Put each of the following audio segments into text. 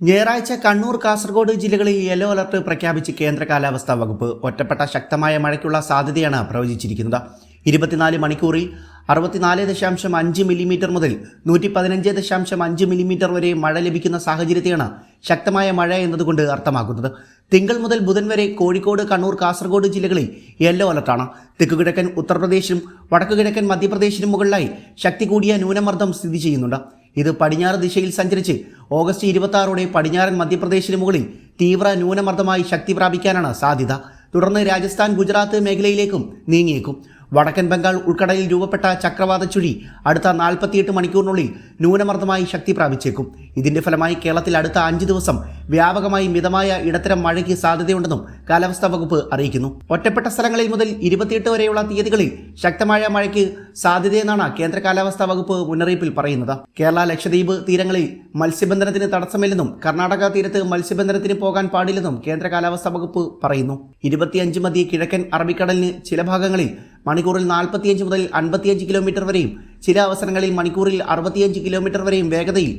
ഞായറാഴ്ച കണ്ണൂർ കാസർഗോഡ് ജില്ലകളിൽ yellow alert പ്രഖ്യാപിച്ച് കേന്ദ്ര കാലാവസ്ഥാ വകുപ്പ് ഒറ്റപ്പെട്ട ശക്തമായ മഴയ്ക്കുള്ള സാധ്യതയാണ് പ്രവചിച്ചിരിക്കുന്നത്. ഇരുപത്തിനാല് മണിക്കൂറിൽ അറുപത്തിനാല് ദശാംശം അഞ്ച് മില്ലിമീറ്റർ മുതൽ നൂറ്റി പതിനഞ്ച് ദശാംശം അഞ്ച് മില്ലിമീറ്റർ വരെ മഴ ലഭിക്കുന്ന സാഹചര്യത്തെയാണ് ശക്തമായ മഴ എന്നതുകൊണ്ട് അർത്ഥമാക്കുന്നത്. തിങ്കൾ മുതൽ ബുധൻ വരെ കോഴിക്കോട് കണ്ണൂർ കാസർഗോഡ് ജില്ലകളിൽ യെല്ലോ അലർട്ടാണ്. തെക്കുകിഴക്കൻ ഉത്തർപ്രദേശിലും വടക്കുകിഴക്കൻ മധ്യപ്രദേശിനും മുകളിലായി ശക്തി കൂടിയ ന്യൂനമർദ്ദം സ്ഥിതി ചെയ്യുന്നുണ്ട്. ഇത് പടിഞ്ഞാറ് ദിശയിൽ സഞ്ചരിച്ച് ഓഗസ്റ്റ് ഇരുപത്തി പടിഞ്ഞാറൻ മധ്യപ്രദേശിന് മുകളിൽ തീവ്ര ന്യൂനമർദ്ദമായി ശക്തി പ്രാപിക്കാനാണ് സാധ്യത. തുടർന്ന് രാജസ്ഥാൻ ഗുജറാത്ത് മേഖലയിലേക്കും നീങ്ങിയേക്കും. വടക്കൻ ബംഗാൾ ഉൾക്കടലിൽ രൂപപ്പെട്ട ചക്രവാത ചുഴി അടുത്ത നാൽപ്പത്തിയെട്ട് മണിക്കൂറിനുള്ളിൽ ന്യൂനമർദ്ദമായി ശക്തി പ്രാപിച്ചേക്കും. ഇതിന്റെ ഫലമായി കേരളത്തിൽ അടുത്ത അഞ്ച് ദിവസം വ്യാപകമായി മിതമായ ഇടത്തരം മഴയ്ക്ക് സാധ്യതയുണ്ടെന്നും കാലാവസ്ഥാ വകുപ്പ് അറിയിക്കുന്നു. ഒറ്റപ്പെട്ട സ്ഥലങ്ങളിൽ മുതൽ ഇരുപത്തിയെട്ട് വരെയുള്ള തീയതികളിൽ ശക്തമായ മഴയ്ക്ക് സാധ്യതയെന്നാണ് കേന്ദ്ര കാലാവസ്ഥാ വകുപ്പ് മുന്നറിയിപ്പിൽ പറയുന്നത്. കേരള ലക്ഷദ്വീപ് തീരങ്ങളിൽ മത്സ്യബന്ധനത്തിന് തടസ്സമില്ലെന്നും കർണാടക തീരത്ത് മത്സ്യബന്ധനത്തിന് പോകാൻ പാടില്ലെന്നും കേന്ദ്ര കാലാവസ്ഥാ വകുപ്പ് പറയുന്നു. ഇരുപത്തിയഞ്ച് മതി കിഴക്കൻ അറബിക്കടലിന് ചില ഭാഗങ്ങളിൽ മണിക്കൂറിൽ നാൽപ്പത്തിയഞ്ച് മുതൽ അൻപത്തിയഞ്ച് കിലോമീറ്റർ വരെയും ചില അവസരങ്ങളിൽ മണിക്കൂറിൽ അറുപത്തിയഞ്ച് കിലോമീറ്റർ വരെയും വേഗതയിൽ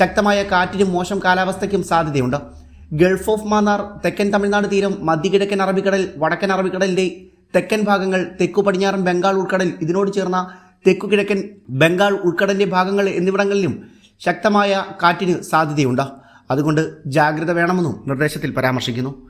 ശക്തമായ കാറ്റിനും മോശം കാലാവസ്ഥയ്ക്കും സാധ്യതയുണ്ട്. ഗൾഫ് ഓഫ് മാന്നാർ തെക്കൻ തമിഴ്നാട് തീരം മധ്യകിഴക്കൻ അറബിക്കടൽ വടക്കൻ അറബിക്കടലിന്റെ തെക്കൻ ഭാഗങ്ങൾ തെക്കു പടിഞ്ഞാറൻ ബംഗാൾ ഉൾക്കടൽ ഇതിനോട് ചേർന്ന തെക്കു കിഴക്കൻ ബംഗാൾ ഉൾക്കടലിന്റെ ഭാഗങ്ങൾ എന്നിവിടങ്ങളിലും ശക്തമായ കാറ്റിന് സാധ്യതയുണ്ട്. അതുകൊണ്ട് ജാഗ്രത വേണമെന്നും നിർദ്ദേശത്തിൽ പരാമർശിക്കുന്നു.